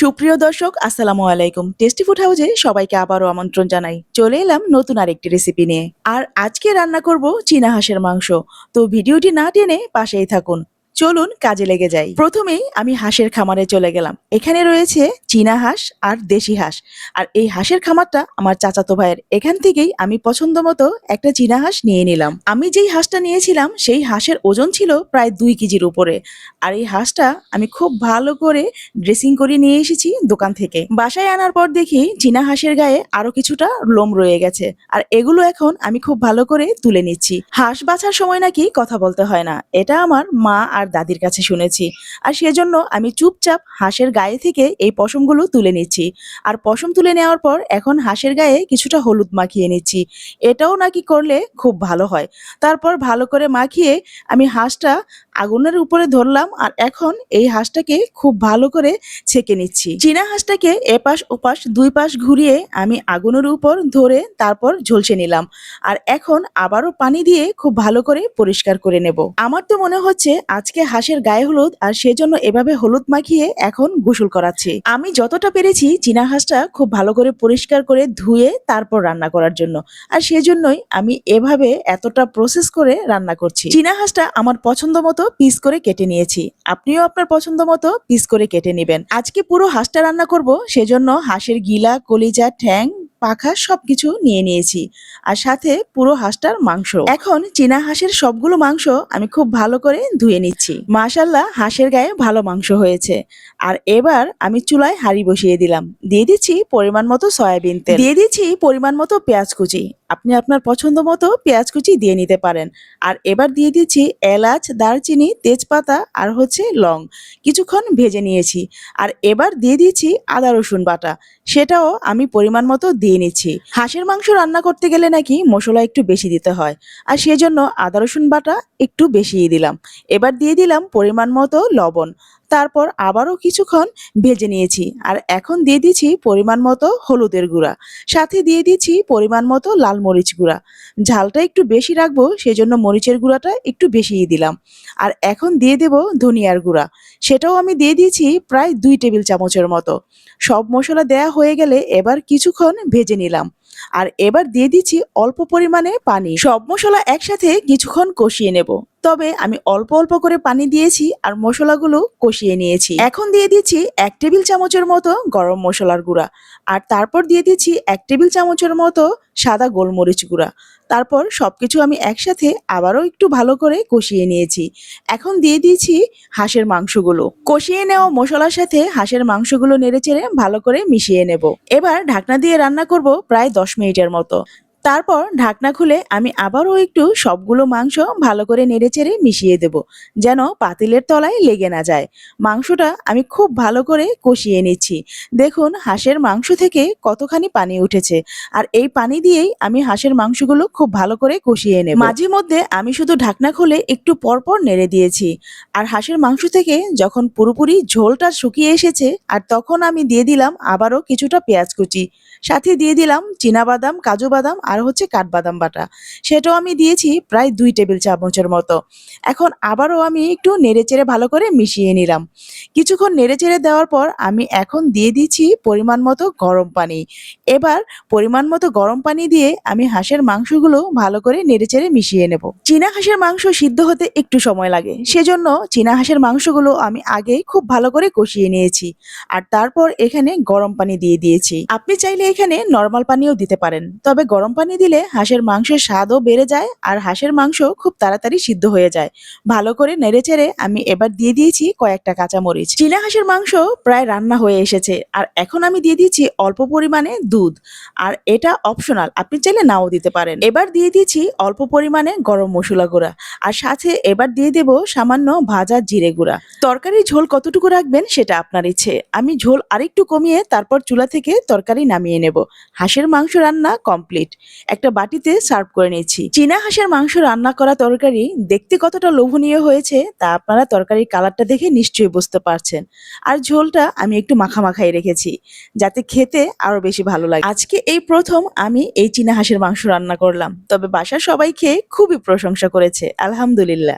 সুপ্রিয় দর্শক, আসসালামু আলাইকুম। টেস্টি ফুড হাউজে সবাইকে আবারও আমন্ত্রণ জানাই। চলে এলাম নতুন আরেকটি রেসিপি নিয়ে। আর আজকে রান্না করব চীনা হাঁসের মাংস। তো ভিডিওটি না টেনে পাশেই থাকুন। চলুন কাজে লেগে যাই। প্রথমেই আমি হাঁসের খামারে চলে গেলাম। এখানে রয়েছে চীনা হাঁস আর দেশি হাঁস। আর এই হাঁসের খামারটা আমার চাচাতো ভাইয়ের। এখান থেকেই আমি পছন্দ মতো একটা চীনা হাঁস নিয়ে নিলাম। আমি যেই হাঁসটা নিয়েছিলাম, সেই হাঁসের ওজন ছিল প্রায় দুই কেজির উপরে। আর এই হাঁসটা আমি খুব ভালো করে ড্রেসিং করে নিয়ে এসেছি দোকান থেকে। বাসায় আনার পর দেখি চীনা হাঁসের গায়ে আরও কিছুটা লোম রয়ে গেছে। আর এগুলো এখন আমি খুব ভালো করে তুলে নিচ্ছি। হাঁস বাছার সময় নাকি কথা বলতে হয় না। এটা আমার মা আর দাদির কাছে শুনেছি। আর সেজন্য আমি চুপচাপ হাঁসের গায়ে থেকে এই পশমগুলো তুলে নিচ্ছি। আর পশম তুলে নেওয়ার পর এখন হাঁসের গায়ে কিছুটা হলুদ মাখিয়ে নিচ্ছি। এটাও নাকি করলে খুব ভালো হয়। তারপর ভালো করে মাখিয়ে আমি হাঁসটা আগুনের উপরে ধরলাম আর এখন এই হাঁসটাকে খুব ভালো করে ছেঁকে নিচ্ছি। চীনা হাঁসটাকে এপাশ ওপাশ দুই পাশ ঘুরিয়ে আমি আগুনের উপর ধরে তারপর ঝলসে নিলাম আর এখন আবারও পানি দিয়ে খুব ভালো করে পরিষ্কার করে নেব। আমার তো মনে হচ্ছে আজকে হাঁসের গায়ে হলুদ আর সেজন্য এভাবে হলুদ মাখিয়ে এখন গোসল করাচ্ছি। আমি যতটা পেরেছি চীনা হাঁসটা খুব ভালো করে পরিষ্কার করে ধুয়ে তারপর রান্না করার জন্য আর সেজন্যই আমি এভাবে এতটা প্রসেস করে রান্না করছি। চীনা হাঁসটা আমার পছন্দ মতো পিস করে কেটে নিয়েছি। আপনিও আপনার পছন্দ মতো পিস করে কেটে নেবেন। আজকে পুরো হাঁসটা রান্না করব, সেজন্য হাঁসের গিলা, কলিজা, ঠ্যাং, পাখা সবকিছু নিয়ে নিয়েছি। আর সাথে পুরো হাঁসটার মাংস। এখন চীনা হাঁসের সবগুলো মাংস আমি খুব ভালো করে ধুয়ে নিচ্ছি। মাশাল্লাহ হাঁসের গায়ে ভালো মাংস হয়েছে। আর এবার আমি চুলায় হাঁড়ি বসিয়ে দিলাম। দিয়ে দিচ্ছি পরিমাণ মতো সয়াবিন তেল। দিয়ে দিচ্ছি পরিমাণ মতো পেঁয়াজ কুচি। আপনি আপনার পছন্দ মতো পেঁয়াজ কুচি দিয়ে নিতে পারেন। আর এবার দিয়ে দিচ্ছি এলাচ, দারচিনি, তেজপাতা আর হচ্ছে লং। কিছুক্ষণ ভেজে নিয়েছি। আর এবার দিয়ে দিচ্ছি আদা, রসুন বাটা। সেটাও আমি পরিমাণ মতো দিয়ে নিচ্ছি। হাঁসের মাংস রান্না করতে গেলে নাকি মশলা একটু বেশি দিতে হয়। আর সেজন্য আদা, রসুন বাটা একটু বেশিই দিলাম। এবার দিয়ে দিলাম পরিমাণ মতো লবণ। তারপর আবারও কিছুক্ষণ ভেজে নিয়েছি। আর এখন দিয়ে দিচ্ছি পরিমাণ মতো হলুদের গুঁড়া। সাথে দিয়ে দিচ্ছি পরিমাণ মতো লাল মরিচ গুঁড়া। ঝালটা একটু বেশি রাখব, সেজন্য মরিচের গুঁড়াটা একটু বেশিই দিলাম। আর এখন দিয়ে দেব ধনিয়ার গুঁড়া। সেটাও আমি দিয়ে দিয়েছি প্রায় দুই টেবিল চামচের মতো। সব মশলা দেয়া হয়ে গেলে এবার কিছুক্ষণ ভেজে নিলাম। আর এবার দিয়ে দিচ্ছি অল্প পরিমাণে পানি। সব মশলা একসাথে কিছুক্ষণ কষিয়ে নেব। তবে আমি অল্প অল্প করে পানি দিয়েছি আর মশলাগুলো কষিয়ে নিয়েছি। এখন দিয়ে দিচ্ছি এক টেবিল চামচের মতো গরম মশলার গুঁড়া আর তারপর দিয়ে দিচ্ছি এক টেবিল চামচের মতো সাদা গোলমরিচ গুঁড়া। তারপর সবকিছু আমি একসাথে আবারও একটু ভালো করে কষিয়ে নিয়েছি। এখন দিয়ে দিয়েছি হাঁসের মাংসগুলো। কষিয়ে নেওয়া মশলার সাথে হাঁসের মাংসগুলো নেড়েচেড়ে ভালো করে মিশিয়ে নেব। এবার ঢাকনা দিয়ে রান্না করব প্রায় দশ মিনিটের মতো। তারপর ঢাকনা খুলে আমি আবারও একটু সবগুলো মাংস ভালো করে নেড়েচেড়ে মিশিয়ে দেব, যেন পাতিলের তলায় লেগে না যায়। মাংসটা আমি খুব ভালো করে কষিয়ে নিচ্ছি। দেখুন, হাঁসের মাংস থেকে কতখানি পানি উঠেছে। আর এই পানি দিয়েই আমি হাঁসের মাংসগুলো খুব ভালো করে কষিয়ে নেব। মাঝে মধ্যে আমি শুধু ঢাকনা খুলে একটু পরপর নেড়ে দিয়েছি। আর হাঁসের মাংস থেকে যখন পুরোপুরি ঝোলটা শুকিয়ে এসেছে, আর তখন আমি দিয়ে দিলাম আবারও কিছুটা পেঁয়াজ কুচি। সাথে দিয়ে দিলাম বাদাম কাজু বাদাম আর হচ্ছে কাঠবাদাম বাটা। সেটাও আমি দিয়েছি প্রায় দুই টেবিল চামচের মতো। এখন আবারও আমি একটু নেড়েচেড়ে ভালো করে মিশিয়ে নিলাম। কিছুক্ষণ নেড়েচেড়ে দেওয়ার পর আমি এখন দিয়ে দিচ্ছি পরিমাণ মতো গরম পানি। এবার পরিমাণ মতো গরম পানি দিয়ে আমি হাঁসের মাংসগুলো ভালো করে নেড়েচেড়ে মিশিয়ে নেব। চীনা হাঁসের মাংস সিদ্ধ হতে একটু সময় লাগে। সেজন্য চীনা হাঁসের মাংসগুলো আমি আগে খুব ভালো করে কষিয়ে নিয়েছি। আর তারপর এখানে গরম পানি দিয়ে দিয়েছি। আপনি চাইলে এখানে নর্মাল পানিও দিতে পারেন। তবে গরম পানি দিলে হাঁসের মাংসের স্বাদও বেড়ে যায় আর হাঁসের মাংস খুব তাড়াতাড়ি সিদ্ধ হয়ে যায়। ভালো করে নেড়েচেড়ে আমি এবার দিয়ে দিয়েছি কয়েকটা কাঁচামরিচ। চীনা হাঁসের মাংস প্রায় রান্না হয়ে এসেছে আর এখন আমি দিয়ে দিয়েছি অল্প পরিমাণে দুধ। আর এটা অপশনাল আপনি চাইলে নাও দিতে পারেন। এবার দিয়ে দিয়েছি অল্প পরিমাণে গরম মশলা গুঁড়া আর সাথে এবার দিয়ে দেব সামান্য ভাজা জিরে গুঁড়া। তরকারি ঝোল কতটুকু রাখবেন সেটা আপনার ইচ্ছে। আমি ঝোল আরেকটু কমিয়ে তারপর চুলা থেকে তরকারি নামিয়ে নেব। হাঁসের মাংস রান্না কমপ্লিট একটা বাটিতে সার্ভ করে নিয়েছি। চীনা হাঁসের মাংস রান্না করা তরকারি দেখতে কতটা লোভনীয় হয়েছে তা আপনারা তরকারির কালারটা দেখে নিশ্চয়ই বুঝতে পারছেন। আর ঝোলটা আমি একটু মাখা মাখাই রেখেছি, যাতে খেতে আরও বেশি ভালো লাগে। আজকে এই প্রথম আমি এই চীনা হাঁসের মাংস রান্না করলাম, তবে বাসার সবাই খেয়ে খুবই প্রশংসা করেছে, আলহামদুলিল্লাহ।